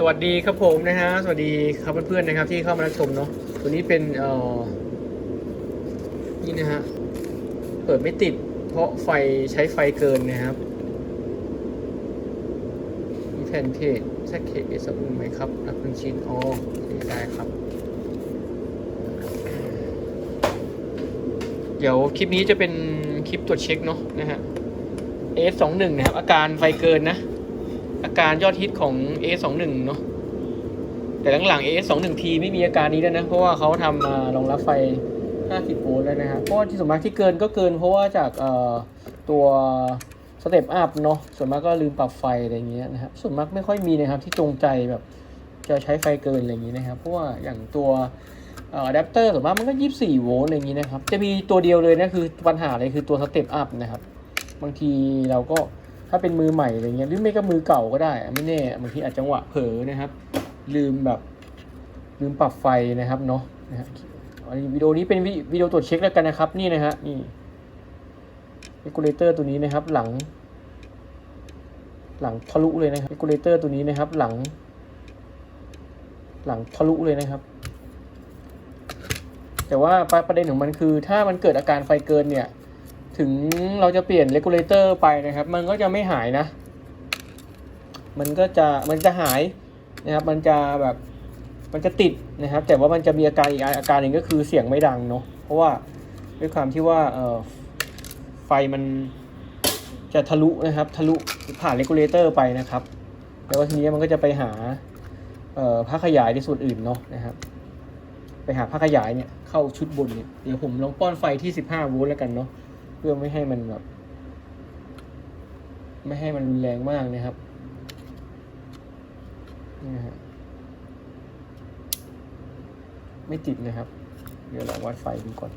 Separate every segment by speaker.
Speaker 1: สวัสดีครับผมนะฮะ สวัสดีครับเพื่อนๆนะครับ ที่เข้ามารับชมเนาะ ตัวนี้เป็นเอ่อนี่นะฮะ เปิดไม่ติด เพราะไฟใช้ไฟเกินนะครับ มีแผ่นเพจแซคเคเอสอุ่นไหมครับรับเป็นชิ้นอ๋อโอเคได้ครับ เดี๋ยวคลิปนี้จะเป็นคลิปตรวจเช็คเนาะนะฮะ AS21 นะครับ อาการไฟเกินนะ อาการยอดฮิตของ A21 เนาะแต่หลังๆ A21T ไม่มีอาการนี้แล้วนะ เพราะว่าเขาทำมารองรับไฟ 50 โวลต์แล้วนะครับเพราะว่าที่ส่วนมากที่เกินก็เกินเพราะว่าจากตัวสเต็ปอัพเนาะส่วนมากก็ลืมปรับไฟอะไรเงี้ยนะครับส่วนมากไม่ค่อยมีนะครับที่จงใจแบบจะใช้ไฟเกินอะไรอย่างนี้นะครับเพราะว่าอย่างตัวอะแดปเตอร์ส่วนมากมันก็ 24 โวลต์อะไรอย่างนี้นะครับ จะมีตัวเดียวเลยนะคือปัญหาเลยคือตัวสเต็ปอัพนะครับ บางทีเราก็ ถ้าเป็นมือใหม่อะไรเงี้ยหรือไม่ก็มือเก่าก็ได้ ไม่แน่บางทีอาจจังหวะเผลอนะครับ ลืมแบบลืมปรับไฟนะครับเนาะนะฮะวิดีโอนี้เป็นวิวดีโอตรวจเช็คแล้วกันนะครับนี่นะฮะนี่เรกูเลเตอร์ตัวนี้นะครับ หลัง หลังทะลุเลยนะครับเรกูเลเตอร์ตัวนี้นะครับ หลัง หลังทะลุเลยนะครับ แต่ว่าประประเด็นของมันคือ ถ้ามันเกิดอาการไฟเกินเนี่ย ถึงเราจะเปลี่ยนเลกูลเลเตอร์ไปนะครับ มันก็จะไม่หายนะ มันก็จะมันจะหายนะครับ มันจะแบบมันจะติดนะครับ แต่ว่ามันจะมีอาการอีกอาการหนึ่งก็คือเสียงไม่ดังเนาะเพราะว่าด้วยความที่ว่าเอ่อไฟมันจะทะลุนะครับ ทะลุผ่านเลกูลเลเตอร์ไปนะครับแล้วทีนี้มันก็จะไปหาเอ่อผ้าขยายในส่วนอื่นเนาะนะครับ ไปหาผ้าขยายเนี่ยเข้าชุดบนเนี่ยเดี๋ยวผมลองป้อนไฟที่ 15โวลต์แล้วกันเนาะ เพื่อไม่ให้มันแบบ ไม่ให้มันรุนแรงมากนะครับนี่ฮะไม่ติดนะครับ เดี๋ยวลองวัดไฟดูก่อน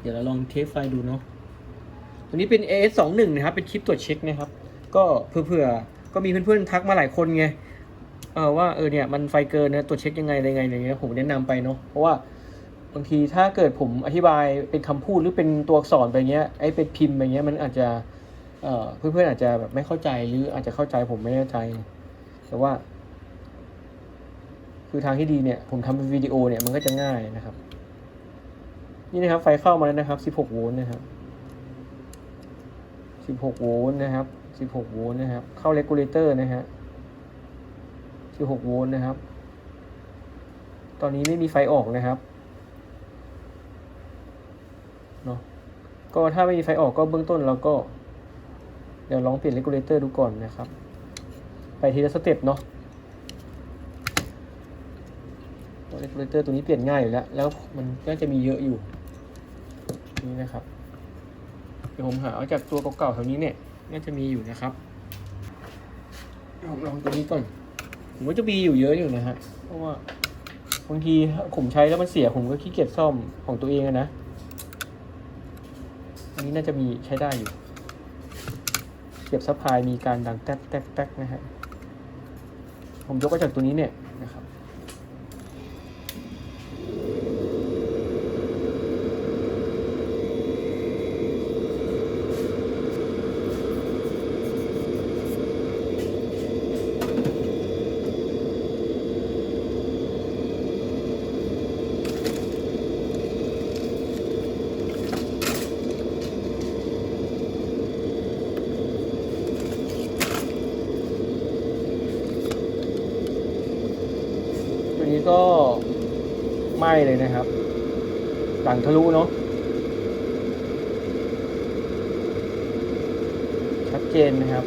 Speaker 1: เดี๋ยวเราลองเทสไฟดูเนาะ ตัวนี้เป็น AS21 นะครับ เป็นคลิปตรวจเช็คนะครับ ก็เผื่อๆ ก็มีเพื่อนๆ ทักมาหลายคนไง เออว่าเออเนี่ยมันไฟเกินนะตรวจเช็คยังไงอะไรไงอะไรเงี้ยผมแนะนำไปเนาะเพราะว่าบางทีถ้าเกิดผมอธิบายเป็นคำพูดหรือเป็นตัวอักษรไปเงี้ยไอ้เป็นพิมพ์ไปเงี้ยมันอาจจะเอ่อเพื่อนๆอาจจะแบบไม่เข้าใจหรืออาจจะเข้าใจผมไม่แน่ใจ แต่ว่า คือทางที่ดีเนี่ย ผมทำเป็นวิดีโอเนี่ยมันก็จะง่ายนะครับ นี่นะครับ ไฟเข้ามาแล้วนะครับ 16 โวลต์นะครับ 16 โวลต์นะครับ 16 โวลต์นะครับ เข้าเรกูเลเตอร์นะฮะ 16โวลต์นะครับ ตอนนี้ไม่มีไฟออกนะครับเนาะก็ถ้าไม่มีไฟออกก็เบื้องต้นเราก็ เดี๋ยวลองเปลี่ยนเรกูเลเตอร์ดูก่อนนะครับ ไปทีละสเต็ปเนาะเรกูเลเตอร์ตัวนี้เปลี่ยนง่ายอยู่แล้ว แล้วมันก็จะมีเยอะอยู่ นี่นะครับ เดี๋ยวผมหาเอาจากตัวเก่าๆแถวนี้เนี่ยน่าจะมีอยู่นะครับผมลองตัวนี้ก่อน ผมก็จะมีอยู่เยอะอยู่นะฮะ เพราะว่าบางทีผมใช้แล้วมันเสียผมก็ขี้เกียจซ่อมของตัวเองนะ อันนี้น่าจะมีใช้ได้อยู่ เก็บซัพพลายมีการดังแต๊กแต๊กแต๊กนะฮะ ผมยกมาจากตัวนี้เนี่ยนะครับ ตัวนี้ก็ ไหม้เลยนะครับ หลังทะลุเนาะชัดเจนนะครับ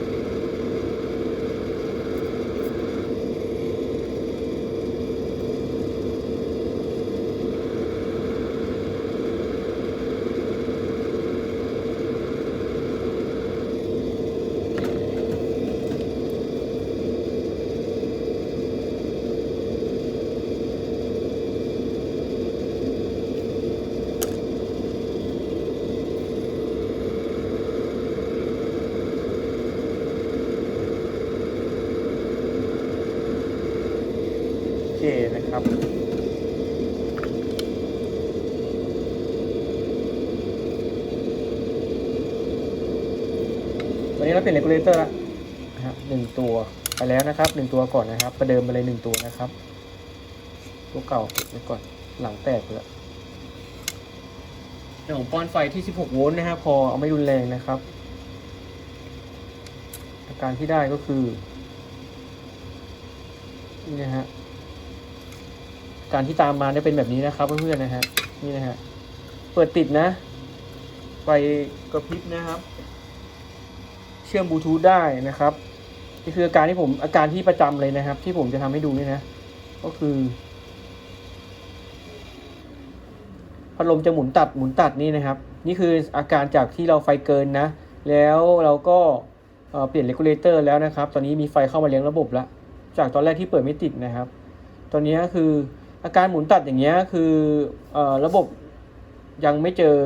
Speaker 1: นนี้เราเปลี่ยนเลกูเลเตอร์ละนะฮะหนึ่งตัวไปแล้วนะครับหนึ่งตัวก่อนนะครับ ประเดิมไปเลยหนึ่งตัวนะครับ ตัวเก่าไว้ก่อนหลังแตกไปล้วเรื่องของป้อนไฟที่ 16 โวลต์นะครับพอเอาไม่รุนแรงนะครับ อาการที่ได้ก็คือนี่นะฮะการที่ตามมาเนี่ยเป็นแบบนี้นะครับเพื่อนๆนะฮะนี่นะฮะเปิดติดนะไฟกระพริบนะครับ เชื่อมบลูทูธได้นะครับนี่คืออาการที่ผมอาการที่ประจำเลยนะครับ ที่ผมจะทำให้ดูนี่นะ ก็คือพัดลมจะหมุนตัดหมุนตัดนี่นะครับ นี่คืออาการจากที่เราไฟเกินนะ แล้วเราก็เปลี่ยนเลกูเลเตอร์แล้วนะครับ ตอนนี้มีไฟเข้ามาเลี้ยงระบบแล้ว จากตอนแรกที่เปิดไม่ติดนะครับ ตอนนี้คืออาการหมุนตัดอย่างเงี้ยคืออระบบยังไม่เจอ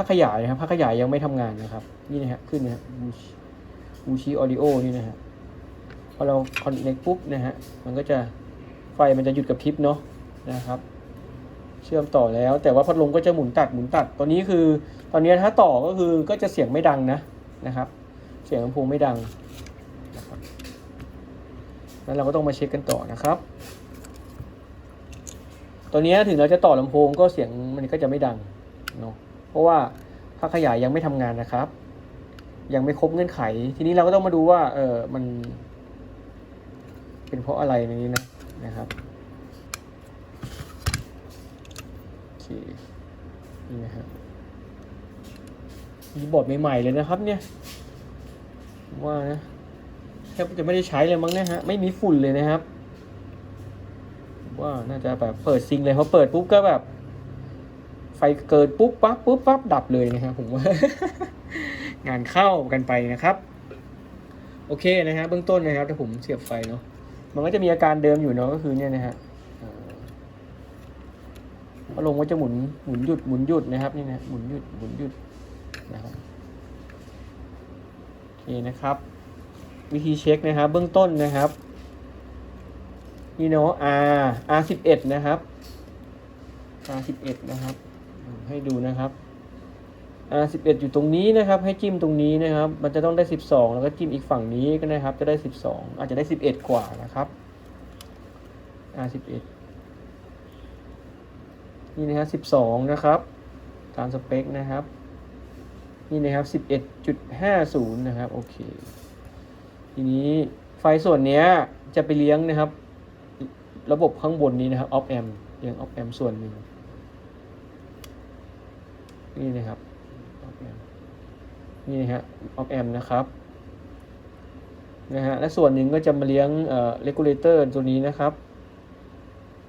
Speaker 1: าขยายนะครับภาขยายยังไม่ทำงานนะครับ นี่นะฮะขึ้นนะฮะบูชิออดิโอนี่นะฮะพอเราคอนเนคปุ๊บนะฮะมันก็จะไฟมันจะหยุดกับพริบเนาะนะครับ เชื่อมต่อแล้ว แต่ว่าพัดลมก็จะหมุนตัดหมุนตัดตอนนี้คือ ตอนนี้ถ้าต่อก็คือก็จะเสียงไม่ดังนะนะครับ เสียงลำโพงไม่ดังนะครับแล้วเราก็ต้องมาเช็คกันต่อนะครับตอนนี้ถึงเราจะต่อลำโพงก็เสียงมันก็จะไม่ดังเนาะ เพราะว่าภาคขยายยังไม่ทำงานนะครับ ยังไม่ครบเงื่อนไข ทีนี้เราก็ต้องมาดูว่า เออมัน เป็นเพราะอะไรในนี้นะนะครับโอเคนี่นะฮะมีบอร์ดใหม่ๆเลยนะครับ เนี่ยว่านะแทบจะไม่ได้ใช้เลยมั้งเนะฮะไม่มีฝุ่นเลยนะครับ ว่าน่าจะแบบเปิดซิงเลยเพอเปิดปุ๊บก็แบบ ไฟเกิดปุ๊บปั๊บปุ๊บปั๊บดับเลยนะครับผมว่างานเข้ากันไปนะครับ โอเคนะฮะเบื้องต้นนะครับถ้าผมเสียบไฟเนาะมันก็จะมีอาการเดิมอยู่เนาะก็คือเนี่ยนะฮะเอ่อพัดลมก็จะหมุนหมุนหยุดหมุนหยุดนะครับนี่นะหมุนหยุดหมุนหยุดนะครับโอเคนะครับ วิธีเช็คนะครับ เบื้องต้นนะครับนี่เนาะ R R สิบเอ็ดนะครับ R สิบเอ็ดนะครับ ให้ดูนะครับ R สิบเอ็ดอยู่ตรงนี้นะครับ ให้จิ้มตรงนี้นะครับ มันจะต้องได้สิบสองแล้วก็จิ้มอีกฝั่งนี้ก็นะครับ จะได้สิบสองอาจจะได้สิบเอ็ดกว่านะครับ R สิบเอ็ดนี่นะครับสิบสองนะครับ ตามสเปคนะครับ นี่นะครับสิบเอ็ดจุดห้าศูนย์นะครับ โอเค ทีนี้ไฟส่วนเนี้ยจะไปเลี้ยงนะครับ ระบบข้างบนนี้นะครับ op amp เลี้ยง op amp ส่วนหนึ่ง นี่นะครับนี่นะฮะ op amp นะครับนะฮะและส่วนหนึ่งก็จะมาเลี้ยงเอ่อ regulator ตัวนี้นะครับ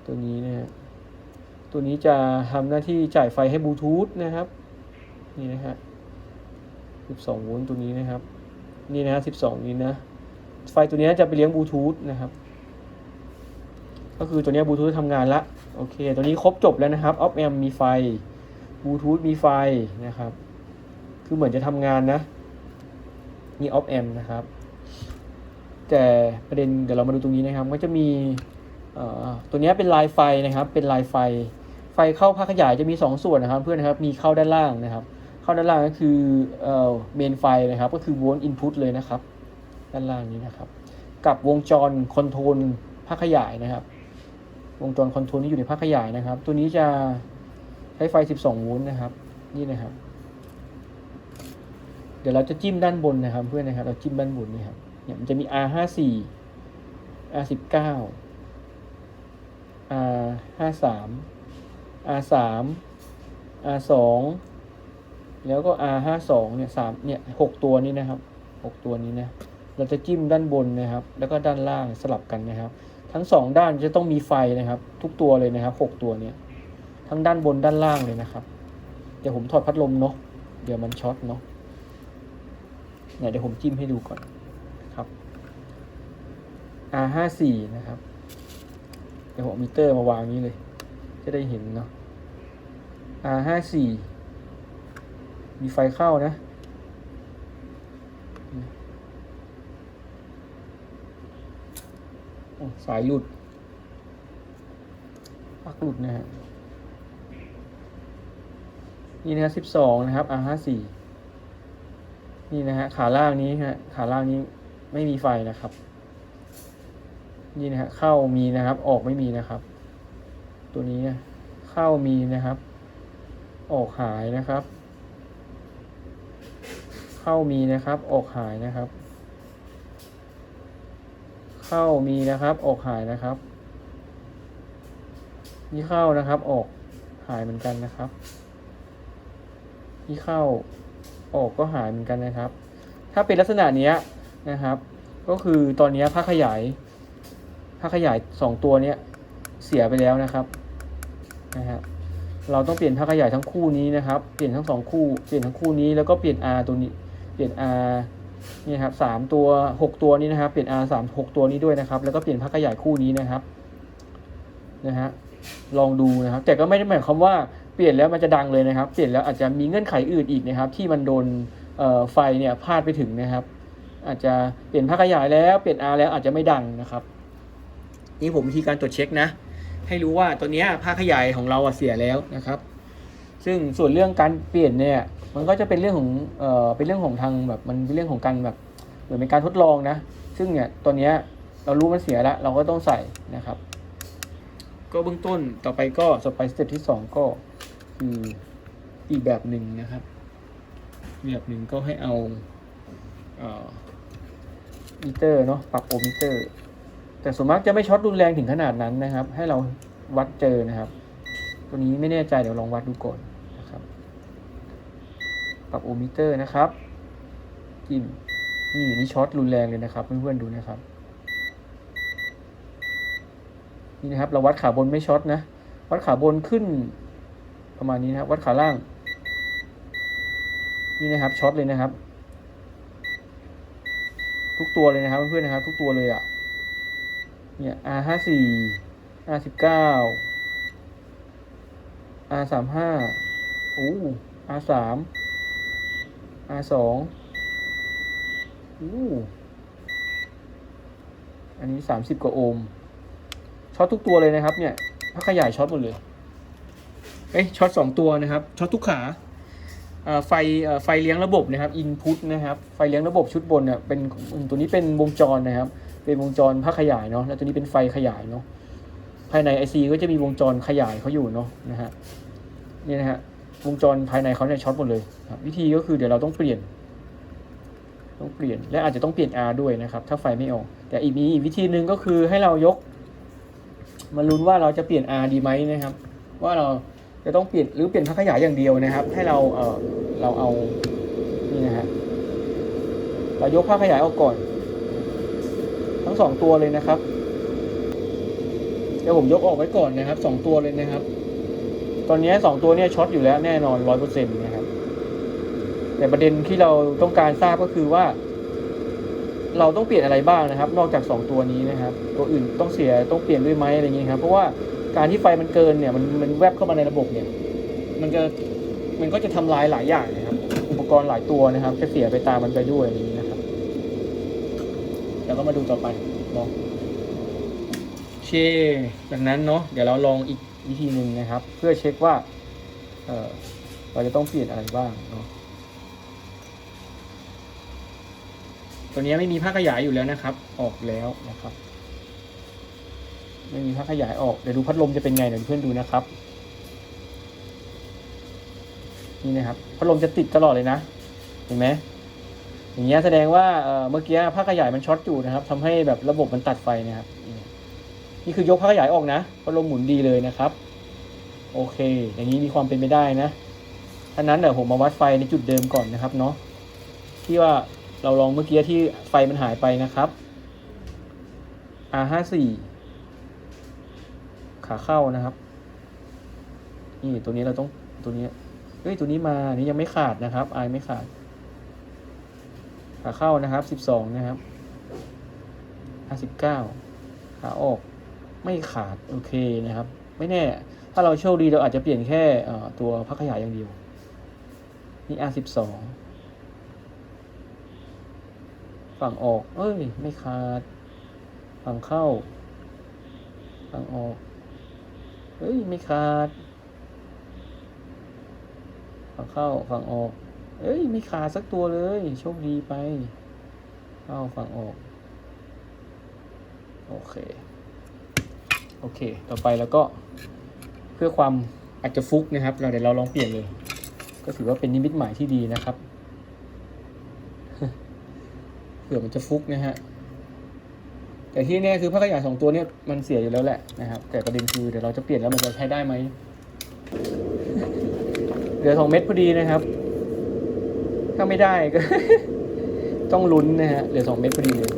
Speaker 1: ตัวนี้นะฮะตัวนี้จะทำหน้าที่จ่ายไฟให้บลูทูธนะครับ นี่นะฮะ12โวลต์ตัวนี้นะครับ นี่นะฮะ12 นี้นะ ไฟตัวนี้จะไปเลี้ยงบลูทูธนะครับ ก็คือตัวนี้บลูทูธทำงานละ โอเค ตัวนี้ครบจบแล้วนะครับ ออฟแอมมีไฟ บลูทูธมีไฟนะครับ คือเหมือนจะทำงานนะนี่ออฟแอมนะครับ แต่ประเด็นเดี๋ยวเรามาดูตรงนี้นะครับ ก็จะมีตัวนี้เป็นลายไฟนะครับ เป็นลายไฟ ไฟเข้าภาคขยายจะมี 2 ส่วนนะครับ เพื่อนนะครับ มีเข้าด้านล่างนะครับ เข้าด้านล่างก็คือเมนไฟนะครับ ก็คือโวลต์อินพุตเลยนะครับ ด้านล่างนี้นะครับ กับวงจรคอนโทรลภาคขยายนะครับ วงจรคอนโทรลที่อยู่ในภาคขยายนะครับ ตัวนี้จะ ช้ไฟ 12 โวลต์นะครับ นี่นะครับ เดี๋ยวเราจะจิ้มด้านบนนะครับ เพื่อนนะครับ เราจิ้มด้านบนนี่ครับ เนี่ยมันจะมี R54 R19 R53 R3 R2 แล้วก็ R52 เนี่ยสามเนี่ยหกตัวนี้นะครับหกตัวนี้นะ เราจะจิ้มด้านบนนะครับ แล้วก็ด้านล่างสลับกันนะครับ ทั้งสองด้านจะต้องมีไฟนะครับ ทุกตัวเลยนะครับหกตัวเนี่ย ทั้งด้านบนด้านล่างเลยนะครับ เดี๋ยวผมถอดพัดลมเนาะเดี๋ยวมันช็อตเนาะเนี่ยเดี๋ยวผมจิ้มให้ดูก่อนครับ R ห้าสี่นะครับ เดี๋ยวผมมิเตอร์มาวางนี้เลย จะได้เห็นเนาะ R ห้าสี่มีไฟเข้านะสายหลุดปักหลุดนะฮะ นี่นะครับสิบสองนะครับ R ห้าสี่นี่นะฮะขาล่างนี้ฮะขาล่างนี้ไม่มีไฟนะครับ นี่นะฮะเข้ามีนะครับ ออกไม่มีนะครับ ตัวนี้นะเข้ามีนะครับ ออกหายนะครับ เข้ามีนะครับ ออกหายนะครับ เข้ามีนะครับ ออกหายนะครับ นี่เข้านะครับ ออกหายเหมือนกันนะครับ นี่เข้าออกก็หายเหมือนกันนะครับ ถ้าเป็นลักษณะนี้นะครับ ก็คือตอนนี้ยผ้าขยายผ้าขยายสองตัวเนี้ยเสียไปแล้วนะครับนะฮะเราต้องเปลี่ยนผ้าขยายทั้งคู่นี้นะครับ เปลี่ยนทั้งสองคู่ เปลี่ยนทั้งคู่นี้แล้วก็เปลี่ยน R ตัวนี้ เปลี่ยน R นี่ครับสามตัวหกตัวนี้นะครับ เปลี่ยน R สามหกตัวนี้ด้วยนะครับ แล้วก็เปลี่ยนผ้าขยายคู่นี้นะครับ นะฮะ ลองดูนะครับ แต่ก็ไม่ได้หมายความว่า เปลี่ยนแล้วมันจะดังเลยนะครับ เปลี่ยนแล้วอาจจะมีเงื่อนไขอื่นอีกนะครับ ที่มันโดนเอ่อไฟเนี่ยพาดไปถึงนะครับ อาจจะเปลี่ยนผ้าขยายแล้วเปลี่ยน R แล้วอาจจะไม่ดังนะครับ นี่ผมวิธีการตรวจเช็คนะ ให้รู้ว่าตัวเนี้ยผ้าขยายของเราอะเสียแล้วนะครับ ซึ่งส่วนเรื่องการเปลี่ยนเนี่ยมันก็จะเป็นเรื่องของเอ่อเป็นเรื่องของทางแบบมันเป็นเรื่องของการแบบเหมือนเป็นการทดลองนะ ซึ่งเนี่ยตัวเนี้ยเรารู้มันเสียแล้ว เราก็ต้องใส่นะครับ ก็เบื้องต้นต่อไปก็สไปสเต็ปที่สองก็ คืออีกแบบหนึ่งนะครับแบบหนึ่งก็ให้เอาเออมิเตอร์เนาะปรับโอมิเตอร์ แต่ส่วนมากจะไม่ช็อตรุนแรงถึงขนาดนั้นนะครับ ให้เราวัดเจอนะครับ ตัวนี้ไม่แน่ใจเดี๋ยวลองวัดดูก่อนนะครับปรับโอมิเตอร์นะครับจิ้มนี่นี่ช็อตรุนแรงเลยนะครับเพื่อนๆดูนะครับนี่นะครับเราวัดขาบนไม่ช็อตนะวัดขาบนขึ้น ประมาณนี้นะครับ วัดขาล่าง นี่นะครับช็อตเลยนะครับ ทุกตัวเลยนะครับเพื่อนๆนะครับ ทุกตัวเลยอะ่ะ เนี่ย R ห้าสี่ R สิบเก้า R สามห้าโอ้ R สาม R สองอู้อันนี้สามสิบกว่าโอห์มช็อตทุกตัวเลยนะครับ เนี่ย ถ้าขยายช็อตหมดเลย เอ้ยช็อตสองตัวนะครับช็อตทุกขาไฟไฟเลี้ยงระบบนะครับอินพุตนะครับไฟเลี้ยงระบบชุดบนเนี่ยเป็นตัวนี้เป็นวงจรนะครับ เป็นวงจรภาคขยายเนาะแล้วตัวนี้เป็นไฟขยายเนาะภายใน IC ก็จะมีวงจรขยายเขาอยู่เนาะนะฮะนี่นะฮะวงจรภายในเขาเนี่ยช็อตหมดเลยวิธีก็คือเดี๋ยวเราต้องเปลี่ยน ต้องเปลี่ยนและอาจจะต้องเปลี่ยน R ด้วยนะครับ ถ้าไฟไม่ออก แต่อีกมีอีกวิธีหนึ่งก็คือให้เรายก มาลุ้นว่าเราจะเปลี่ยน R ดีไหมนะครับ ว่าเรา จะต้องเปลี่ยนหรือเปลี่ยนพักขยายอย่างเดียวนะครับ ให้เราเออเราเอานี่นะฮะเรายกพักขยายออกก่อน ทั้งสองตัวเลยนะครับเดี๋ยวผมยกออกไว้ก่อนนะครับสองตัวเลยนะครับ ตอนนี้สองตัวเนี้ช็อตอยู่แล้วแน่นอนร้อยเปอร์เซ็นต์นะครับ แต่ประเด็นที่เราต้องการทราบก็คือว่า เราต้องเปลี่ยนอะไรบ้างนะครับ นอกจาก2ตัวนี้นะครับ ตัวอื่นต้องเสียต้องเปลี่ยนด้วยไหมอะไรอย่างเงี้ยครับ เพราะว่า การที่ไฟมันเกินเนี่ยมันมันแวบเข้ามาในระบบเนี่ย มันจะมันก็จะทำลายหลายอย่างนะครับ อุปกรณ์หลายตัวนะครับจะเสียไปตามมันไปด้วยอย่างนี้นะครับแล้วก็มาดูต่อไปเนาะโอเคจากนั้นเนาะเดี๋ยวเราลองอีกวิธีหนึ่งนะครับ เพื่อเช็คว่าเออเราจะต้องเปลี่ยนอะไรบ้างเนาะตัวนี้ไม่มีผ้าขยายอยู่แล้วนะครับ ออกแล้วนะครับ ไม่มีผ้าขยายออก เดี๋ยวดูพัดลมจะเป็นไงเดี๋ยวเพื่อนดูนะครับ นี่นะครับ พัดลมจะติดตลอดเลยนะ เห็นไหมอย่างเงี้ยแสดงว่าเมื่อกี้ผ้าขยายมันช็อตอยู่นะครับทำให้แบบระบบมันตัดไฟนะครับ นี่คือยกผ้าขยายออกนะ พัดลมหมุนดีเลยนะครับ โอเค อย่างนี้มีความเป็นไปได้นะท่านั้นเดี๋ยวผมมาวัดไฟในจุดเดิมก่อนนะครับเนาะ ที่ว่าเราลองเมื่อกี้ที่ไฟมันหายไปนะครับ R ห้าสี่ ขาเข้านะครับ นี่ตัวนี้เราต้องตัวนี้เฮ้ยตัวนี้มานนี้ยังไม่ขาดนะครับ R ไม่ขาด ขาเข้านะครับสิบสองนะครับห้าสิบเก้าขาออกไม่ขาดโอเคนะครับ ไม่แน่ ถ้าเราโชคดีเราอาจจะเปลี่ยนแค่ตัวพักขยายอย่างเดียว นี่ R สิบสองฝั่งออก เอ้ย ไม่ขาด ฝั่งเข้า ฝั่งออก เฮ้ยไม่ขาด ฝั่งเข้าฝั่งออก เอ้ยไม่ขาดสักตัวเลย โชคดีไปเอาฝั่งออก โอเค โอเค ต่อไปแล้วก็เพื่อความอาจจะฟุกนะครับ เราเดี๋ยวเราลองเปลี่ยนเลย ก็ถือว่าเป็นนิมิตหมายที่ดีนะครับ เผื่อมันจะฟุกนะฮะ แต่ที่แน่คือผ้าขยะสองตัวเนี่ยมันเสียอยู่แล้วแหละนะครับ แต่ประเด็นคือเดี๋ยวเราจะเปลี่ยนแล้วมันจะใช้ได้ไหมเหลือสองเม็ดพอดีนะครับ ถ้าไม่ได้ก็ ต้องลุ้นนะฮะเหลือสองเม็ดพอดีเลย